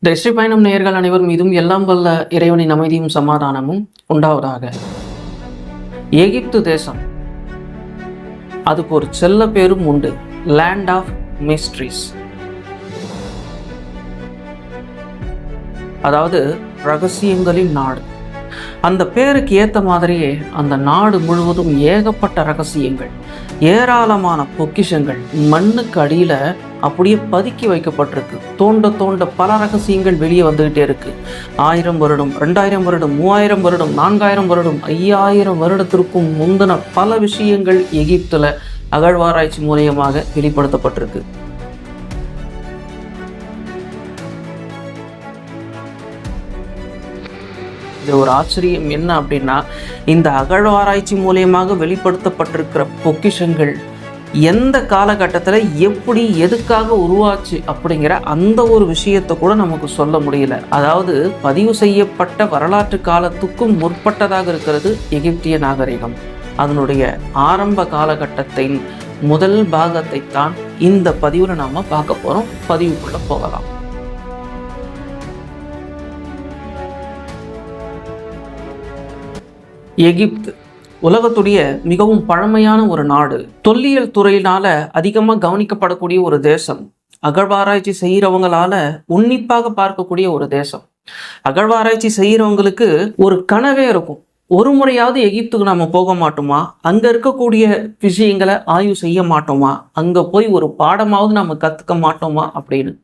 திருஷ்டி பயணம் நேயர்கள் அனைவர் மீதும் எல்லாம் வல்ல இறைவனின் அமைதியும் சமாதானமும் உண்டாவதாக. எகிப்து தேசம். அதுக்கு ஒரு செல்ல பேரும் உண்டு. லேண்ட் ஆஃப் மிஸ்ட்ரிஸ் அதாவது ரகசியங்களின் நாடு. அந்த பேருக்கு ஏற்ற மாதிரியே அந்த நாடு முழுவதும் ஏகப்பட்ட ரகசியங்கள் ஏராளமான பொக்கிஷங்கள் மண்ணுக்கு அடியில் அப்படியே பதுக்கி வைக்கப்பட்டிருக்கு. தோண்ட தோண்ட பல ரகசியங்கள் வெளியே வந்துக்கிட்டே இருக்கு. ஆயிரம் வருடம் ரெண்டாயிரம் வருடம் மூவாயிரம் வருடம் நான்காயிரம் வருடம் ஐயாயிரம் வருடத்திற்கும் முந்தின பல விஷயங்கள் எகிப்தில் அகழ்வாராய்ச்சி மூலியமாக வெளிப்படுத்தப்பட்டிருக்கு. இது ஒரு ஆச்சரியம். என்ன அப்படின்னா இந்த அகழ்வாராய்ச்சி மூலியமாக வெளிப்படுத்தப்பட்டிருக்கிற பொக்கிஷங்கள் எந்த காலகட்டத்தில் எப்படி எதுக்காக உருவாச்சு அப்படிங்கிற அந்த ஒரு விஷயத்தை கூட நமக்கு சொல்ல முடியல. அதாவது பதிவு செய்யப்பட்ட வரலாற்று காலத்துக்கும் முற்பட்டதாக இருக்கிறது எகிப்திய நாகரிகம். அதனுடைய ஆரம்ப காலகட்டத்தின் முதல் பாகத்தை தான் இந்த பதிவில் நாம் பார்க்க போகிறோம் பதிவுக்குள்ளே போகலாம். எகிப்து. உலகத்துடைய மிகவும் பழமையான ஒரு நாடு. தொல்லியல் துறையினால அதிகமாக கவனிக்கப்படக்கூடிய ஒரு தேசம். அகழ்வாராய்ச்சி செய்கிறவங்களால உன்னிப்பாக பார்க்கக்கூடிய ஒரு தேசம். அகழ்வாராய்ச்சி செய்கிறவங்களுக்கு ஒரு கனவே இருக்கும். ஒரு முறையாவது எகிப்துக்கு நம்ம போக மாட்டோமா? அங்க இருக்கக்கூடிய விஷயங்களை ஆய்வு செய்ய மாட்டோமா? அங்க போய் ஒரு பாடமாவது நம்ம கத்துக்க மாட்டோமா? அப்படின்னு.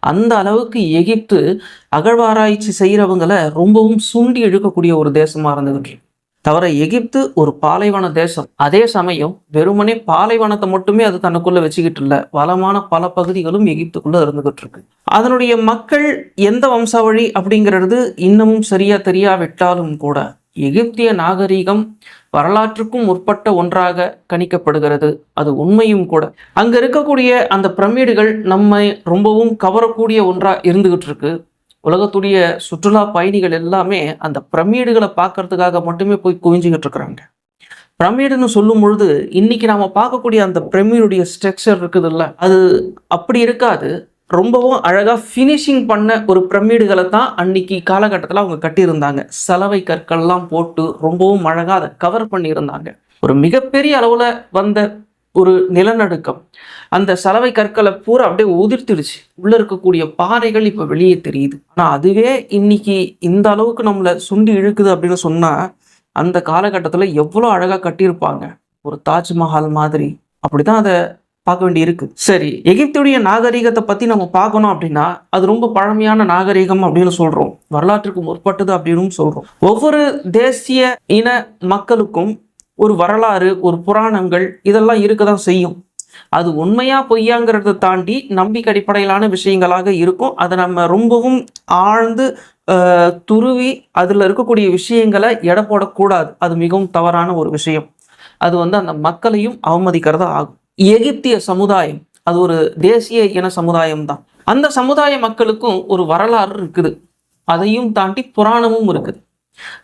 அந்த அளவுக்கு எகிப்து அகழ்வாராய்ச்சி செய்கிறவங்களை ரொம்பவும் சுண்டி இழுக்கக்கூடிய ஒரு தேசமாக இருந்துகிட்டு தவிர எகிப்து ஒரு பாலைவன தேசம். அதே சமயம் வெறுமனே பாலைவனத்தை மட்டுமே அது தனக்குள்ள வச்சுக்கிட்டு இல்ல வளமான பல பகுதிகளும் எகிப்துக்குள்ள இருந்துகிட்டு இருக்கு அதனுடைய மக்கள் எந்த வம்சாவழி அப்படிங்கிறது இன்னமும் சரியா தெரியாவிட்டாலும் கூட எகிப்திய நாகரீகம் வரலாற்றுக்கும் முற்பட்ட ஒன்றாக கணிக்கப்படுகிறது. அது உண்மையும் கூட. அங்க இருக்கக்கூடிய அந்த பிரமிடுகள் நம்மை ரொம்பவும் கவரக்கூடிய ஒன்றா இருந்துகிட்டு இருக்கு உலகத்துடைய சுற்றுலா பயணிகள் எல்லாமே அந்த பிரமிடுகளை பார்க்கறதுக்காக மட்டுமே போய் குவிஞ்சிக்கிட்டு இருக்கிறாங்க. பிரமிடுன்னு சொல்லும் பொழுது இன்னைக்கு நாம பார்க்கக்கூடிய அந்த பிரமிடுடைய ஸ்ட்ரக்சர் இருக்குதுல்ல அது அப்படி இருக்காது. ரொம்பவும் அழகா ஃபினிஷிங் பண்ண ஒரு பிரமிடுகளை தான் அன்னைக்கு காலகட்டத்தில் அவங்க கட்டியிருந்தாங்க. சலவை கற்கள்லாம் போட்டு ரொம்பவும் அழகாக அதை கவர் பண்ணியிருந்தாங்க. ஒரு மிகப்பெரிய அளவில் வந்த ஒரு நிலநடுக்கம். அந்த சலவை கற்களை பூரா அப்படியே உதிர்த்துடுச்சு. உள்ள இருக்கக்கூடிய பாறைகள் இப்போ வெளியே தெரியுது. ஆனால் அதுவே இன்னைக்கு இந்த அளவுக்கு நம்மளை சுண்டி இழுக்குது அப்படின்னு சொன்னால் அந்த காலகட்டத்தில் எவ்வளோ அழகாக கட்டியிருப்பாங்க. ஒரு தாஜ்மஹால் மாதிரி. அப்படி தான் அதை பார்க்க வேண்டி இருக்கு சரி எகிப்துடைய நாகரிகத்தை பற்றி நம்ம பார்க்கணும் அப்படின்னா அது ரொம்ப பழமையான நாகரிகம் அப்படின்னு சொல்கிறோம் வரலாற்றுக்கு முற்பட்டது அப்படின்னு சொல்கிறோம் ஒவ்வொரு தேசிய இன மக்களுக்கும் ஒரு வரலாறு ஒரு புராணங்கள் இதெல்லாம் இருக்க தான் செய்யும். அது உண்மையா பொய்யாங்கிறத தாண்டி நம்பிக்கை அடிப்படையிலான விஷயங்களாக இருக்கும். அதை நம்ம ரொம்பவும் ஆழ்ந்து துருவி அதில் இருக்கக்கூடிய விஷயங்களை எடை போடக்கூடாது. அது மிகவும் தவறான ஒரு விஷயம். அது வந்து அந்த மக்களையும் அவமதிக்கிறதா ஆகும். எகிப்திய சமுதாயம் அது ஒரு தேசிய இன சமுதாயம் தான். அந்த சமுதாய மக்களுக்கும் ஒரு வரலாறு இருக்குது. அதையும் தாண்டி புராணமும் இருக்குது.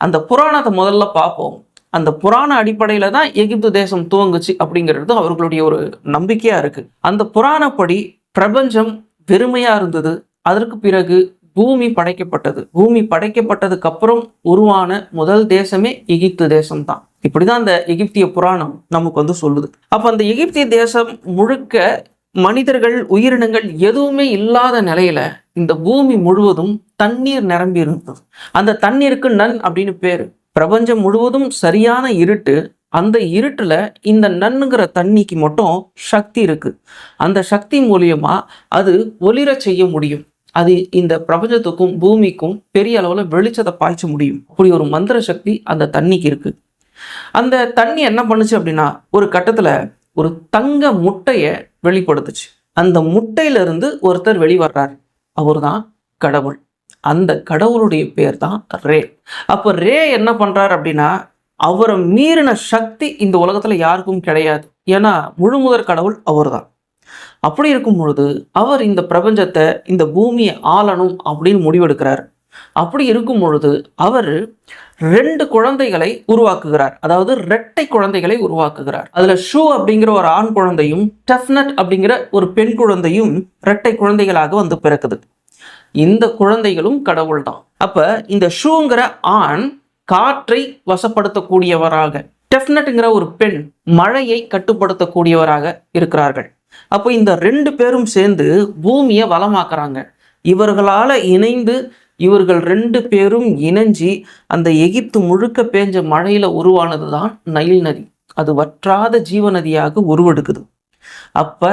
அந்த புராணத்தை முதல்ல பார்ப்போம். அந்த புராண அடிப்படையில தான் எகிப்து தேசம் துவங்குச்சு அப்படிங்கிறது அவர்களுடைய ஒரு நம்பிக்கையா இருக்கு. அந்த புராணப்படி பிரபஞ்சம் வெறுமையா இருந்தது. அதற்கு பிறகு பூமி படைக்கப்பட்டது. பூமி படைக்கப்பட்டதுக்கு அப்புறம் உருவான முதல் தேசமே எகிப்து தேசம் தான் இப்படிதான் அந்த எகிப்திய புராணம் நமக்கு வந்து சொல்லுது. அப்ப அந்த எகிப்திய தேசம் முழுக்க மனிதர்கள் உயிரினங்கள் எதுவுமே இல்லாத நிலையில இந்த பூமி முழுவதும் தண்ணீர் நிரம்பி இருந்தது. அந்த தண்ணீருக்கு நன் அப்படின்னு பேரு. பிரபஞ்சம் முழுவதும் சரியான இருட்டு அந்த இருட்டில் இந்த நன்னுங்கிற தண்ணிக்கு மட்டும் சக்தி இருக்குது அந்த சக்தி மூலியமாக அது ஒளிர செய்ய முடியும். அது இந்த பிரபஞ்சத்துக்கும் பூமிக்கும் பெரிய அளவில் வெளிச்சத்தை பாய்ச்ச முடியும். அப்படி ஒரு மந்திர சக்தி அந்த தண்ணிக்கு இருக்குது அந்த தண்ணி என்ன பண்ணுச்சு அப்படின்னா ஒரு கட்டத்தில் ஒரு தங்க முட்டையை வெளிப்படுத்துச்சு. அந்த முட்டையிலிருந்து ஒருத்தர் வெளிவர்றார். அவர் தான் கடவுள். அந்த கடவுளுடைய பேர் தான் ரே. அப்போ ரே என்ன பண்ணுறார் அப்படின்னா அவரை மீறின சக்தி இந்த உலகத்தில் யாருக்கும் கிடையாது. ஏன்னா முழு முதற் கடவுள் அவர்தான். அப்படி இருக்கும் பொழுது அவர் இந்த பிரபஞ்சத்தை இந்த பூமியை ஆளணும் அப்படின்னு முடிவெடுக்கிறார். அப்படி இருக்கும் பொழுது அவர் ரெண்டு குழந்தைகளை உருவாக்குகிறார். அதாவது ரெட்டை குழந்தைகளை உருவாக்குகிறார். அதுல ஷூ அப்படிங்கிற ஒரு ஆண் குழந்தையும் டெஃப்னட் அப்படிங்கிற ஒரு பெண் குழந்தையும் ரெட்டை குழந்தைகளாக வந்து பிறக்குது. இந்த குழந்தைகளும் கடவுள் தான் அப்ப இந்த ஷூங்கிற ஆண் காற்றை வசப்படுத்தக்கூடியவராக டெஃப்னட்டுங்கிற ஒரு பெண் மழையை கட்டுப்படுத்தக்கூடியவராக இருக்கிறார்கள். அப்போ இந்த ரெண்டு பேரும் சேர்ந்து பூமியை வளமாக்குறாங்க. இவர்களால இணைந்து இவர்கள் ரெண்டு பேரும் இணைஞ்சி அந்த எகிப்து முழுக்க பேஞ்ச மழையில உருவானது தான் நைல் நதி. அது வற்றாத ஜீவநதியாக உருவெடுக்குது. அப்போ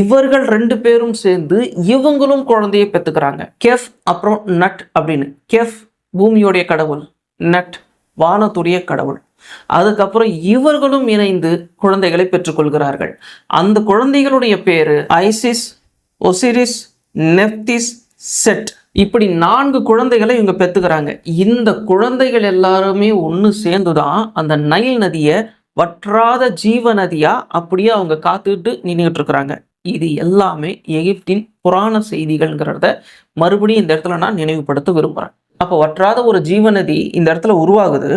இவர்கள் ரெண்டு பேரும் சேர்ந்து இவங்களும் குழந்தையை பெற்றுக்கிறாங்க கெஃப் அப்புறம் நட் அப்படின்னு. கெஃப் பூமியோடைய கடவுள் நட் வானத்துடைய கடவுள். அதுக்கப்புறம் இவர்களும் இணைந்து குழந்தைகளை பெற்றுக்கொள்கிறார்கள். அந்த குழந்தைகளுடைய பேரு ஐசிஸ் ஒசிரிஸ் நெப்திஸ் செட். இப்படி நான்கு குழந்தைகளை இவங்க பெற்றுக்கிறாங்க இந்த குழந்தைகள் எல்லாருமே ஒன்று சேர்ந்து தான் அந்த நைல் நதியை வற்றாத ஜீவ நதியா அப்படியே அவங்க காத்துட்டு நின்றுட்டு இருக்கிறாங்க. இது எல்லாமே எகிப்தின் புராண செய்திகள்ங்கிறத மறுபடியும் இந்த இடத்துல நான் நினைவுபடுத்த விரும்புகிறேன் அப்போ வற்றாத ஒரு ஜீவநதி இந்த இடத்துல உருவாகுது.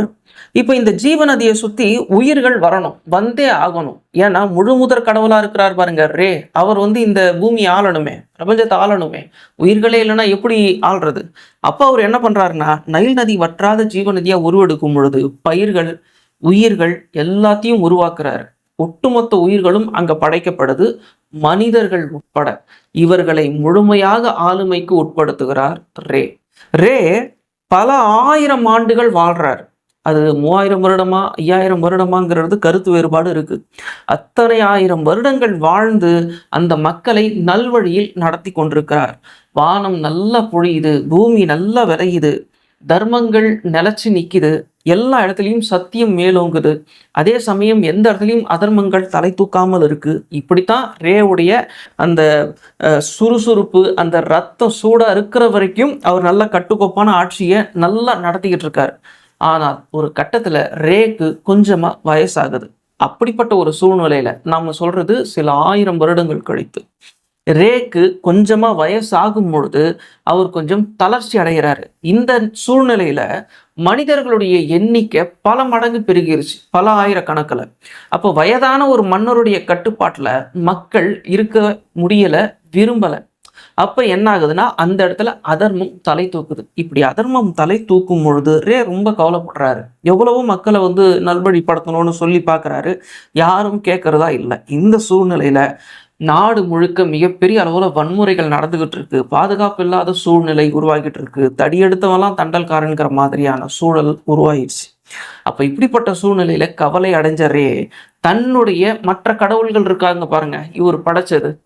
இப்போ இந்த ஜீவநதியை சுற்றி உயிர்கள் வரணும் வந்தே ஆகணும். ஏன்னா முழு முதற் கடவுளாக இருக்கிறார் பாருங்க ரே. அவர் வந்து இந்த பூமி ஆளணுமே பிரபஞ்சத்தை ஆளணுமே. உயிர்களே இல்லைன்னா எப்படி ஆள்றது? அப்போ அவர் என்ன பண்ணுறாருன்னா நைல் நதி வற்றாத ஜீவநதியாக உருவெடுக்கும் பொழுது பயிர்கள் உயிர்கள் எல்லாத்தையும் உருவாக்குறாரு. ஒட்டுமொத்த உயிர்களும் அங்க படைக்கப்படுது. மனிதர்கள் உட்பட இவர்களை முழுமையாக ஆளுமைக்கு உட்படுத்துகிறார் ரே. ரே பல ஆயிரம் ஆண்டுகள் வாழ்றார். அது மூவாயிரம் வருடமா ஐயாயிரம் வருடமாங்கிறது கருத்து வேறுபாடு இருக்கு. அத்தனை ஆயிரம் வருடங்கள் வாழ்ந்து அந்த மக்களை நல்வழியில் நடத்தி கொண்டிருக்கிறார். வானம் நல்லா பொழியுது பூமி நல்லா விளையுது தர்மங்கள் நிலச்சி நிற்கிது எல்லா இடத்துலையும் சத்தியம் மேலோங்குது. அதே சமயம் எந்த இடத்துலையும் அதர்மங்கள் தலை தூக்காமல் இருக்கு. இப்படித்தான் ரேவுடைய அந்த அஹ், சுறுசுறுப்பு அந்த ரத்தம் சூடாக இருக்கிற வரைக்கும் அவர் நல்ல கட்டுக்கோப்பான ஆட்சியை நல்லா நடத்திக்கிட்டு இருக்காரு. ஆனால் ஒரு கட்டத்தில் ரேக்கு கொஞ்சமா வயசாகுது. அப்படிப்பட்ட ஒரு சூழ்நிலையில நாம சொல்றது சில ஆயிரம் வருடங்கள் கழித்து. ரேக்கு கொஞ்சமா வயசாகும் பொழுது அவர் கொஞ்சம் தளர்ச்சி அடைகிறாரு. இந்த சூழ்நிலையில மனிதர்களுடைய எண்ணிக்கை பல மடங்கு பெருகிருச்சு. பல ஆயிரக்கணக்கில். அப்போ வயதான ஒரு மன்னருடைய கட்டுப்பாட்டில் மக்கள் இருக்க முடியலை விரும்பலை. அப்போ என்ன ஆகுதுன்னா அந்த இடத்துல அதர்மம் தலை தூக்குது. இப்படி அதர்மம் தலை தூக்கும் பொழுது ரே ரொம்ப கவலைப்படுறாரு. எவ்வளவோ மக்களை வந்து நல்வழிப்படுத்தணும்னு சொல்லி பார்க்கறாரு. யாரும் கேட்கறதா இல்லை. இந்த சூழ்நிலையில நாடு முழுக்க மிகப்பெரிய அளவில் வன்முறைகள் நடந்துகிட்டு இருக்கு பாதுகாப்பு இல்லாத சூழ்நிலை உருவாகிட்டு இருக்கு தடியெடுத்தவெல்லாம் தண்டல்காரன்கிற மாதிரியான சூழல் உருவாயிடுச்சு அப்ப இப்படிப்பட்ட சூழ்நிலையில கவலை அடைஞ்சரே தன்னுடைய மற்ற கடவுள்கள் இருக்காங்க பாருங்க இவர் படைச்சது.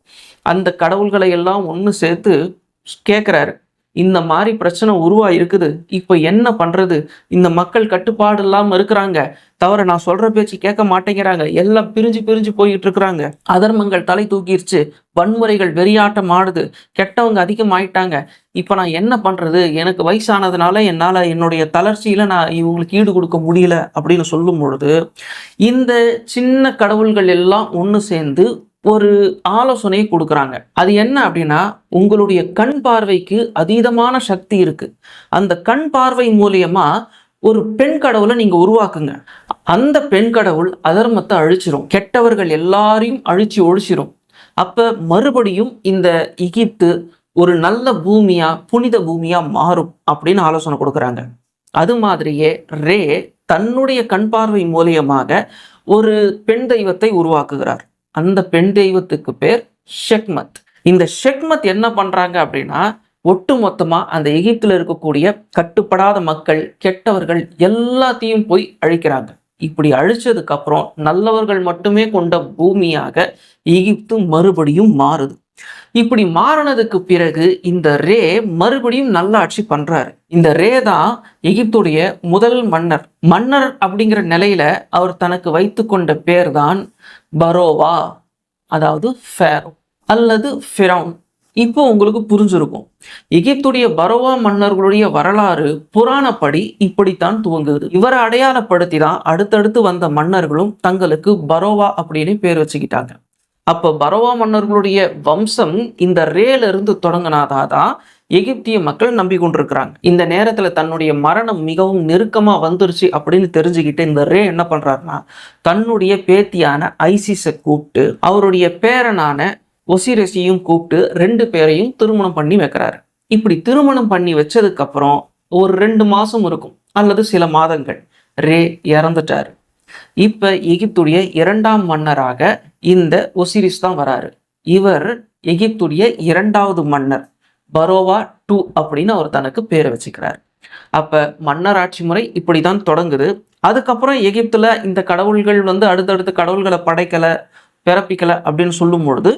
அந்த கடவுள்களை எல்லாம் ஒன்று சேர்த்து கேட்குறாரு இந்த மாதிரி பிரச்சனை உருவா இருக்குது இப்போ என்ன பண்றது? இந்த மக்கள் கட்டுப்பாடு இல்லாம இருக்கிறாங்க. தவிர நான் சொல்ற பேச்சு கேட்க மாட்டேங்கிறாங்க. எல்லாம் பிரிஞ்சு பிரிஞ்சு போயிட்டு இருக்கிறாங்க அதர்மங்கள் தலை தூக்கிருச்சு. வன்முறைகள் வெறியாட்டம் ஆடுது. கெட்டவங்க அதிகமாயிட்டாங்க. இப்போ நான் என்ன பண்றது? எனக்கு வயசானதுனால என்னால் என்னுடைய தளர்ச்சியில நான் இவங்களுக்கு ஈடு கொடுக்க முடியல அப்படின்னு சொல்லும் பொழுது இந்த சின்ன கடவுள்கள் எல்லாம் ஒன்று சேர்ந்து ஒரு ஆலோசனையை கொடுக்குறாங்க. அது என்ன அப்படின்னா உங்களுடைய கண் பார்வைக்கு அதீதமான சக்தி இருக்கு. அந்த கண் பார்வை மூலியமா ஒரு பெண் கடவுளை நீங்க உருவாக்குங்க. அந்த பெண் கடவுள் அதர்மத்தை அழிச்சிரும். கெட்டவர்கள் எல்லாரையும் அழிச்சு ஒழிச்சிரும். அப்ப மறுபடியும் இந்த எகிப்து ஒரு நல்ல பூமியா புனித பூமியா மாறும் அப்படின்னு ஆலோசனை கொடுக்குறாங்க. அது மாதிரியே ரே தன்னுடைய கண் பார்வை மூலியமாக ஒரு பெண் தெய்வத்தை உருவாக்குகிறார். அந்த பெண் தெய்வத்துக்கு பேர் ஷெக்மத். இந்த ஷெக்மத் என்ன பண்றாங்க அப்படின்னா ஒட்டு மொத்தமா அந்த எகிப்துல இருக்கக்கூடிய கட்டுப்படாத மக்கள் கெட்டவர்கள் எல்லாத்தையும் போய் அழிக்கிறாங்க. இப்படி அழிச்சதுக்கு அப்புறம் நல்லவர்கள் மட்டுமே கொண்ட பூமியாக எகிப்து மறுபடியும் மாறுது. இப்படி மாறினதுக்கு பிறகு இந்த ரே மறுபடியும் நல்லாட்சி பண்றாரு. இந்த ரே தான் எகிப்துடைய முதல் மன்னர். மன்னர் அப்படிங்கிற நிலையில அவர் தனக்கு வைத்து கொண்ட பேர் தான் பரோவா அதாவது ஃபேரோ அல்லது ஃபிரௌன். இப்போ உங்களுக்கு புரிஞ்சிருக்கும். எகிப்துடைய பரோவா மன்னர்களுடைய வரலாறு புராணப்படி இப்படித்தான் துவங்குது. இவரை அடையாளப்படுத்தி தான் அடுத்தடுத்து வந்த மன்னர்களும் தங்களுக்கு பரோவா அப்படின்னு பேர் வச்சுக்கிட்டாங்க. அப்போ பரோவா மன்னர்களுடைய வம்சம் இந்த ரேல இருந்து தொடங்கினாதான் எகிப்திய மக்கள் நம்பி கொண்டிருக்கிறாங்க இந்த நேரத்துல தன்னுடைய மரணம் மிகவும் நெருக்கமா வந்துருச்சு அப்படின்னு தெரிஞ்சுக்கிட்டு இந்த ரே என்ன பண்றாருன்னா தன்னுடைய பேத்தியான ஐசிஸை கூப்பிட்டு அவருடைய பேரனான ஒசிரசியும் கூப்பிட்டு ரெண்டு பேரையும் திருமணம் பண்ணி வைக்கிறாரு. இப்படி திருமணம் பண்ணி வச்சதுக்கு அப்புறம் ஒரு ரெண்டு மாசம் இருக்கும் அல்லது சில மாதங்கள். ரே இறந்துட்டாரு. இப்ப எகிப்துடைய இரண்டாம் மன்னராக இந்த ஒசிரிஸ் தான் வராரு. இவர் எகிப்துடைய இரண்டாவது மன்னர் பரோவா டூ அப்படின்னு அவர் தனக்கு பேரை வச்சுக்கிறார். அப்ப மன்னர் ஆட்சி முறை இப்படிதான் தொடங்குது. அதுக்கப்புறம் எகிப்துல இந்த கடவுள்கள் வந்து அடுத்தடுத்து கடவுள்களை படைக்கலை பிறப்பிக்கல அப்படின்னு சொல்லும் பொழுது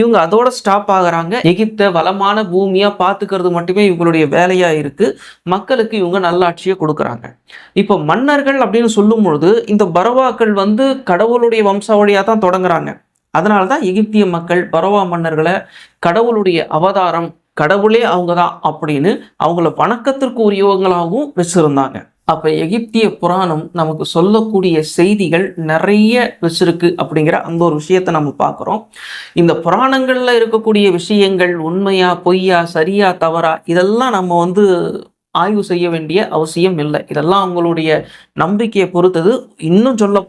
இவங்க அதோட ஸ்டாப் ஆகிறாங்க. எகிப்தை வளமான பூமியா பார்த்துக்கிறது மட்டுமே இவங்களுடைய வேலையா இருக்கு. மக்களுக்கு இவங்க நல்லாட்சியை கொடுக்குறாங்க. இப்போ மன்னர்கள் அப்படின்னு சொல்லும் பொழுது இந்த பரவாக்கள் வந்து கடவுளுடைய வம்சாவளியாக தான் தொடங்குறாங்க. அதனால தான் எகிப்திய மக்கள் பரவா மன்னர்களை கடவுளுடைய அவதாரம் கடவுளே அவங்க தான் அப்படின்னு அவங்கள வணக்கத்திற்கு உரியவங்களாகவும் வச்சிருந்தாங்க. அப்போ எகிப்திய புராணம் நமக்கு சொல்லக்கூடிய செய்திகள் நிறைய வச்சிருக்கு அப்படிங்கிற அந்த ஒரு விஷயத்தை நம்ம பார்க்குறோம். இந்த புராணங்களில் இருக்கக்கூடிய விஷயங்கள் உண்மையா பொய்யா சரியா தவறா இதெல்லாம் நம்ம வந்து ஆய்வு செய்ய வேண்டிய அவசியம் இல்லை. இதெல்லாம் அவங்களுடைய நம்பிக்கையை பொறுத்தது. இன்னும் சொல்ல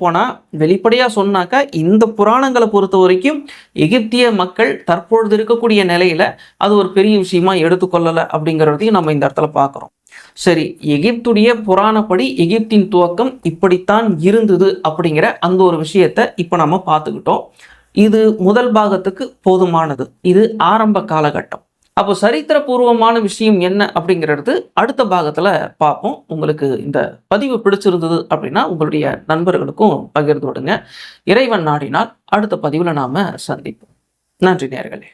வெளிப்படையாக சொன்னாக்கா இந்த புராணங்களை பொறுத்த வரைக்கும் எகிப்திய மக்கள் தற்பொழுது இருக்கக்கூடிய நிலையில அது ஒரு பெரிய விஷயமா எடுத்துக்கொள்ளலை அப்படிங்கிறதையும் நம்ம இந்த இடத்துல பார்க்குறோம். சரி எகிப்துடைய புராணப்படி எகிப்தின் துவக்கம் இப்படித்தான் இருந்தது அப்படிங்கிற அந்த ஒரு விஷயத்தை இப்போ நம்ம பார்த்துக்கிட்டோம். இது முதல் பாகத்துக்கு போதுமானது. இது ஆரம்ப காலகட்டம். அப்போ சரித்திரபூர்வமான விஷயம் என்ன அப்படிங்கிறது அடுத்த பாகத்தில் பார்ப்போம். உங்களுக்கு இந்த பதிவு பிடிச்சிருந்தது அப்படின்னா உங்களுடைய நண்பர்களுக்கும் பகிர்ந்து விடுங்க. இறைவன் நாடினால் அடுத்த பதிவில் நாம் சந்திப்போம். நன்றி நேர்களே